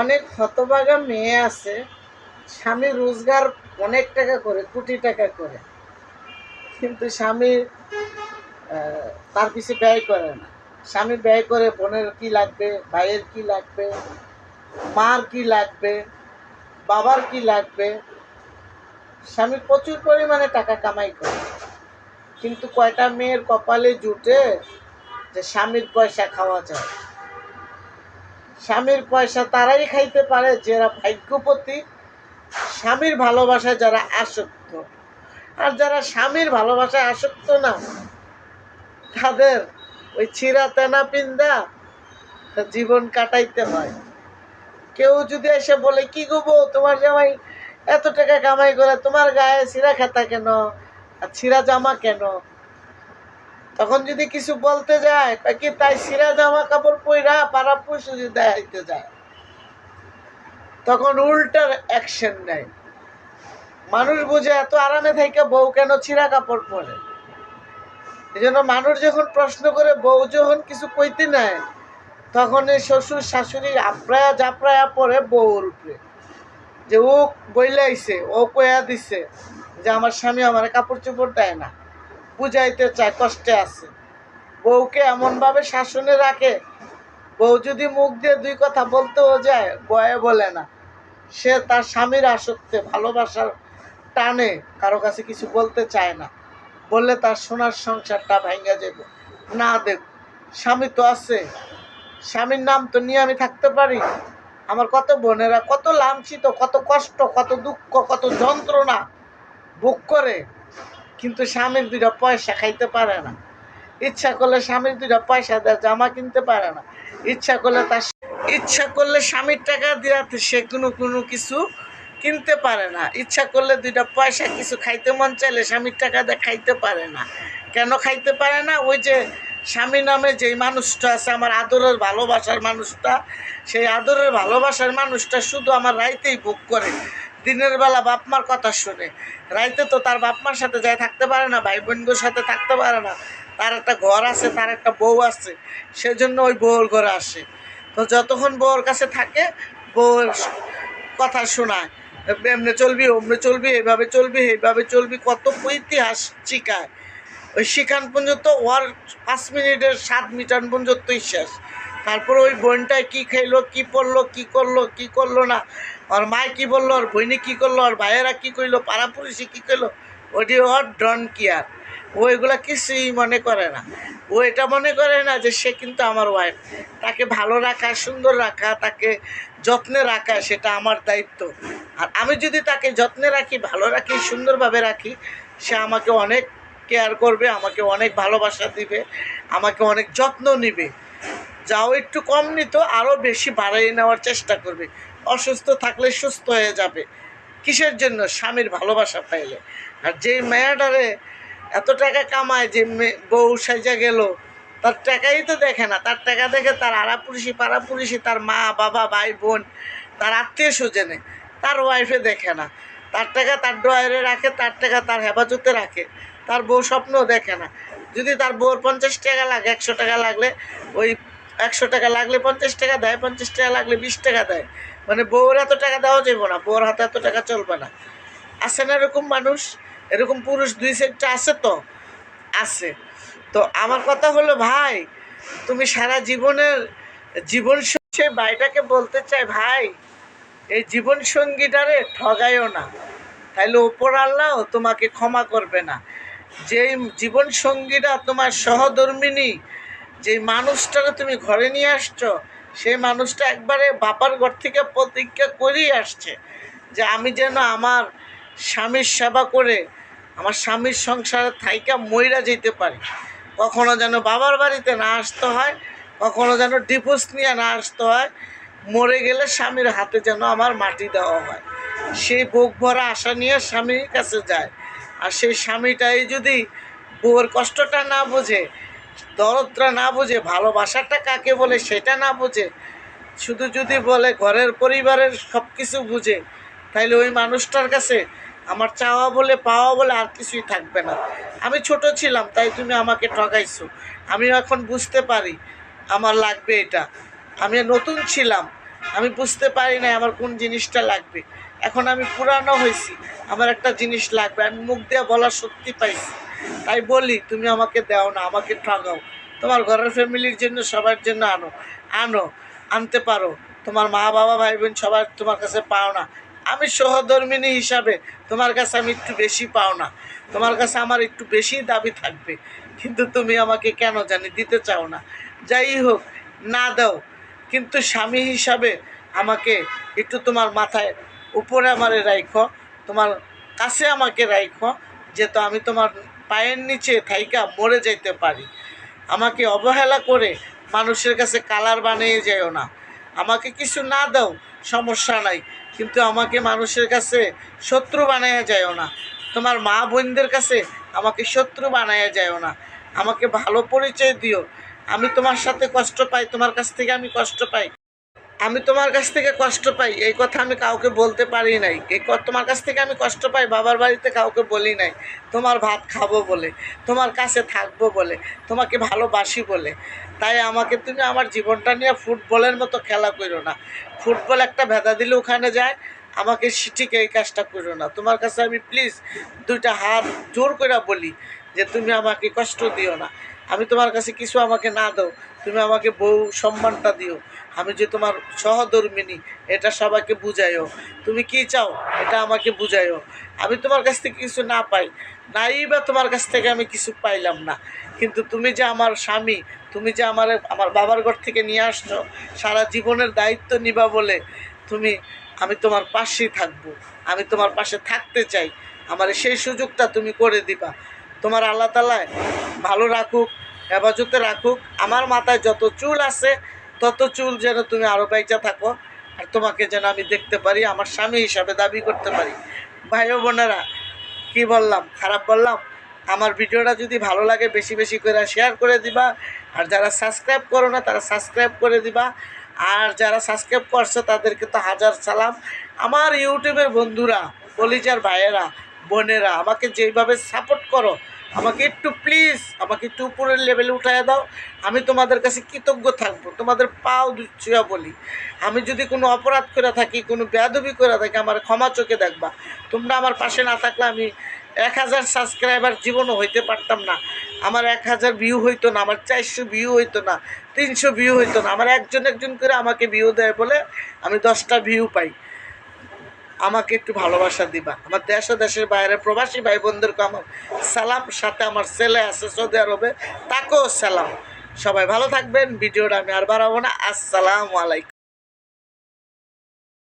অনেক হতভাগা মেয়ে আছে, স্বামী রোজগার অনেক টাকা করে, কোটি টাকা করে। কিন্তু স্বামী তার পিছে ব্যয় করে না। স্বামী ব্যয় করে বোনের কি লাগবে, ভাইয়ের কি লাগবে, মার কি লাগবে, বাবার কি লাগবে। স্বামী প্রচুর পরিমাণে টাকা কামাই করে। কিন্তু কয়টা মেয়ের কপালে জুটে যে স্বামীর পয়সা খাওয়া যায়? স্বামীর পয়সা তারাই খাইতে পারে যারা ভাগ্যপতি। স্বামীর ভালোবাসায় যারা আসক্ত। আর যারা স্বামীর ভালোবাসায় আসক্ত না তাদের ওই ছিঁড়া তেনা পিন্দা জীবন কাটাইতে হয়। কেউ যদি এসে বলে কি গো বউ, তোমার জামাই এত টাকা কামাই করে তোমার গায়ে ছিঁড়া খাতা কেন? আর ছিঁড়া জামা কেন? তখন যদি কিছু বলতে যায় তা কি তাই ছিঁড়া জামা কাপড় পইরা পাড়া পুষে যদি দেখাইতে যায়? তখন উল্টার অ্যাকশন নেয়। মানুষ বুঝে এত আরামে থেকে বউ কেন ছিঁড়া কাপড় পরে? এই জন্য মানুষ যখন প্রশ্ন করে বউ যখন কিছু কইতে নেয়, তখন এই শ্বশুর শাশুড়ি আপ্রায়া জাপ্রায়া পরে বউর উপরে। যে ও বইলাইছে, ও কয়া দিছে যে আমার স্বামী আমার কাপড় চোপড় দেয় না। বুঝাইতে চায়, কষ্টে আছে। বউকে এমনভাবে শাসনে রাখে, বউ যদি মুখ দিয়ে দুই কথা বলতেও যায়, বয়ে বলে না। সে তার স্বামীর আসক্তে, ভালোবাসার টানে, কারও কাছে কিছু বলতে চায় না। বললে তার সোনার সংসারটা ভাঙ্গা যাবে না দেব, স্বামী তো আছে। স্বামীর নাম তো নিয়ে আমি থাকতে পারি। আমার কত বোনেরা, কত লাঞ্ছিত, কত কষ্ট, কত দুঃখ, কত যন্ত্রণা ভোগ করে। কিন্তু স্বামীর দুইটা পয়সা খাইতে পারে না। ইচ্ছা করলে স্বামীর দুইটা পয়সা দেয়, জামা কিনতে পারে না। ইচ্ছা করলে তার ইচ্ছা করলে স্বামীর টাকা দিয়ে সে কোনো কোনো কিছু কিনতে পারে না। ইচ্ছা করলে দুইটা পয়সা কিছু খাইতে মন চাইলে স্বামীর টাকা দিয়ে খাইতে পারে না। কেন খাইতে পারে না? ওই যে স্বামী নামে যেই মানুষটা আছে, আমার আদরের ভালোবাসার মানুষটা, সেই আদরের ভালোবাসার মানুষটা শুধু আমার রাইতেই ভোগ করে। দিনের বেলা বাপ মার কথা শুনে। রাইতে তো তার বাপ মার সাথে যায় থাকতে পারে না ভাই বোনদের সাথে থাকতে পারে না। তার একটা ঘর আছে, তার একটা বউ আছে, সেজন্য ওই বউর ঘরে আসে। তো যতক্ষণ বউর কাছে থাকে বউর কথা শোনায়। এমনি চলবি, অমনি চলবি, এইভাবে চলবি এইভাবে চলবি, কত ইতিহাস শিখায়। ওই শিখান পর্যন্ত ওর পাঁচ মিনিটের সাত মিটার পর্যন্তই শেষ। তারপর ওই বোনটায় কি খাইলো কি পড়ল, কি করল কি করল না? ওর মায় কি বলল, ওর বইনি কি করল, ওর ভাইয়েরা কি করল পাড়া পুলিশে কি করল ওটি ওর ডন কেয়ার। ও এগুলা কিছুই মনে করে না। ও এটা মনে করে না যে সে কিন্তু আমার ওয়াইফ তাকে ভালো রাখা, সুন্দর রাখা, তাকে যত্নে রাখা, সেটা আমার দায়িত্ব। আর আমি যদি তাকে যত্নে রাখি, ভালো রাখি, সুন্দরভাবে রাখি, সে আমাকে অনেক কেয়ার করবে, আমাকে অনেক ভালোবাসা দিবে, আমাকে অনেক যত্ন নিবে। যাও একটু কম নিত আরও বেশি বাড়িয়ে নেওয়ার চেষ্টা করবে। অসুস্থ থাকলে সুস্থ হয়ে যাবে। কিসের জন্য? স্বামীর ভালোবাসা পাইলে। আর যেই মেয়েটারে এত টাকা কামায়, যে বউ সাজা গেল, তার টাকাই তো দেখে না। তার টাকা দেখে তার আড়াপুরুষি পাড়াপুরুষি তার মা, বাবা, ভাই, বোন, তার আত্মীয় স্বজনে, তার ওয়াইফে দেখে না। তার টাকা তার ড্রয়ারে রাখে, তার টাকা তার হেফাজতে রাখে। তার বউ স্বপ্নও দেখে না। যদি তার বউর পঞ্চাশ টাকা লাগে, একশো টাকা লাগলে, ওই একশো টাকা লাগলে পঞ্চাশ টাকা দেয়, পঞ্চাশ টাকা লাগলে বিশ টাকা দেয়। মানে বউর এত টাকা দেওয়া যাবে না, বউর হাতে এত টাকা চলবে না। আছে না এরকম মানুষ? এরকম পুরুষ দুই সেটটা আছে তো? আছে। তো আমার কথা হলো, ভাই, তুমি সারা জীবনের জীবন সে ভাইটাকে বলতে চাই ভাই, এই জীবন সঙ্গীটারে ঠগাইও না। তাইলে ওপর আল্লাহ তোমাকে ক্ষমা করবে না। যেই জীবন সঙ্গীরা তোমার সহধর্মিনী যেই মানুষটাকে তুমি ঘরে নিয়ে আসছো, সেই মানুষটা একবারে বাবার ঘর থেকে প্রতিজ্ঞা করেই আসছে যে আমি যেন আমার স্বামীর সেবা করে আমার স্বামীর সংসারে থাইকা মইরা যেতে পারি। কখনো যেন বাবার বাড়িতে না আসতে হয়, কখনো যেন ডিভোর্স নিয়ে না আসতে হয়, মরে গেলে স্বামীর হাতে যেন আমার মাটি দেওয়া হয়। সেই বুক ভরা আশা নিয়ে স্বামীর কাছে যায়। আর সেই স্বামীটাই যদি বউয়ের কষ্টটা না বোঝে দরদটা না বুঝে, ভালোবাসাটা কাকে বলে সেটা না বুঝে, শুধু যদি বলে ঘরের পরিবারের সব কিছু বুঝে তাহলে ওই মানুষটার কাছে আমার চাওয়া বলে, পাওয়া বলে আর কিছুই থাকবে না। আমি ছোট ছিলাম, তাই তুমি আমাকে ঠকাইছো। আমি এখন বুঝতে পারি, আমার লাগবে এটা। আমি নতুন ছিলাম, আমি বুঝতে পারি না আমার কোন জিনিসটা লাগবে। এখন আমি পুরানো হয়েছি আমার একটা জিনিস লাগবে, আমি মুখ দিয়ে বলার শক্তি পাইছি। তাই বলি, তুমি আমাকে দাও না, আমাকে ঠগাও। তোমার ঘরের ফ্যামিলির জন্য, সবার জন্য আনো আনো, আনতে পারো। তোমার মা, বাবা ভাই বোন সবার তোমার কাছে পাও না। আমি সহধর্মিনী হিসাবে তোমার কাছে আমি একটু বেশি পাও না। তোমার কাছে আমার একটু বেশি দাবি থাকবে। কিন্তু তুমি আমাকে কেন জানি দিতে চাও না। যাই হোক, না দাও। কিন্তু স্বামী হিসাবে আমাকে একটু তোমার মাথায় উপরে আমারে রাইখো, তোমার কাছে আমাকে রাইখো, যেহেতু আমি তোমার পায়ের নিচে থাইকা মরে যাইতে পারি। আমাকে অবহেলা করে মানুষের কাছে কালার বানিয়ে যাইও না। আমাকে কিছু না দাও, সমস্যা নাই। কিন্তু আমাকে মানুষের কাছে শত্রু বানাইয়া যাইও না। তোমার মা বোনদের কাছে আমাকে শত্রু বানাইয়া যাইও না। আমাকে ভালো পরিচয় দিও। আমি তোমার সাথে কষ্ট পাই, তোমার কাছ থেকে আমি কষ্ট পাই। আমি তোমার কাছ থেকে কষ্ট পাই, এই কথা আমি কাউকে বলতে পারি নাই। এই তোমার কাছ থেকে আমি কষ্ট পাই, বাবার বাড়িতে কাউকে বলি নাই। তোমার ভাত খাব বলে, তোমার কাছে থাকব বলে, তোমাকে ভালোবাসি বলে। তাই আমাকে তুমি আমার জীবনটা নিয়ে ফুটবলের মতো খেলা করো না। ফুটবল একটা ভেদা দিলে ওখানে যায়, আমাকে ঠিক এই কাজটা করো না। তোমার কাছে আমি প্লিজ দুইটা হাত জোর করে বলি যে তুমি আমাকে কষ্ট দিও না। আমি তোমার কাছে কিছু আমাকে না দাও, তুমি আমাকে বউ সম্মানটা দিও। আমি যে তোমার সহধর্মিনী, এটা সবাইকে বুঝাইও তুমি কি চাও? এটা আমাকে বুঝাইও আমি তোমার কাছ থেকে কিছু না পাই। নাই বা তোমার কাছ থেকে আমি কিছু পাইলাম না। কিন্তু তুমি যে আমার স্বামী, তুমি যে আমার আমার বাবার ঘর থেকে নিয়ে আসছো, সারা জীবনের দায়িত্ব নিবা বলে তুমি, আমি তোমার পাশেই থাকব। আমি তোমার পাশে থাকতে চাই। আমার সেই সুযোগটা তুমি করে দিবা। তোমার আল্লাহ তালায় ভালো রাখুক, হেফাজতে রাখুক। আমার মাথায় যত চুল আছে তত চুল যেন তুমি আরও বাইচা থাকো আর তোমাকে যেন আমি দেখতে পারি, আমার স্বামী হিসাবে দাবি করতে পারি। ভাই বোনেরা, কি বললাম? খারাপ বললাম? আমার ভিডিওটা যদি ভালো লাগে, বেশি বেশি করে শেয়ার করে দিবা। আর যারা সাবস্ক্রাইব করো না, তারা সাবস্ক্রাইব করে দিবা। আর যারা সাবস্ক্রাইব করছে, তাদেরকে তো হাজার সালাম। আমার ইউটিউবের বন্ধুরা, কলিজার ভাইয়েরা, বোনেরা, আমাকে যেইভাবে সাপোর্ট করো আমাকে একটু প্লিজ আমাকে একটু উপরের লেভেলে উঠাইয়া দাও। আমি তোমাদের কাছে কৃতজ্ঞ থাকব। তোমাদের পাও দুচ্ছিয়া বলি। আমি যদি কোনো অপরাধ করে থাকি, কোনো বেয়াদবি করে থাকি, আমার ক্ষমা চোখে দেখবা। তোমরা আমার পাশে না থাকলে আমি এক হাজার সাবস্ক্রাইবার জীবনও হইতে পারতাম না। আমার এক হাজার ভিউ হইতো না, আমার চারশো ভিউ হইতো না, তিনশো ভিউ হইতো না। আমার একজন একজন করে আমাকে ভিউ দেয় বলে আমি দশটা ভিউ পাই। আমাকে একটু ভালোবাসা দিবা। আমার দেশ ও দেশের বাইরে প্রবাসী ভাই বোনদেরকে আমার সালাম, সাথে আমার ছেলে আছে সৌদি আরবে, তাকেও সালাম। সবাই ভালো থাকবেন, ভিডিওটা আমি আর বাড়াবো না। আসসালামু আলাইকুম।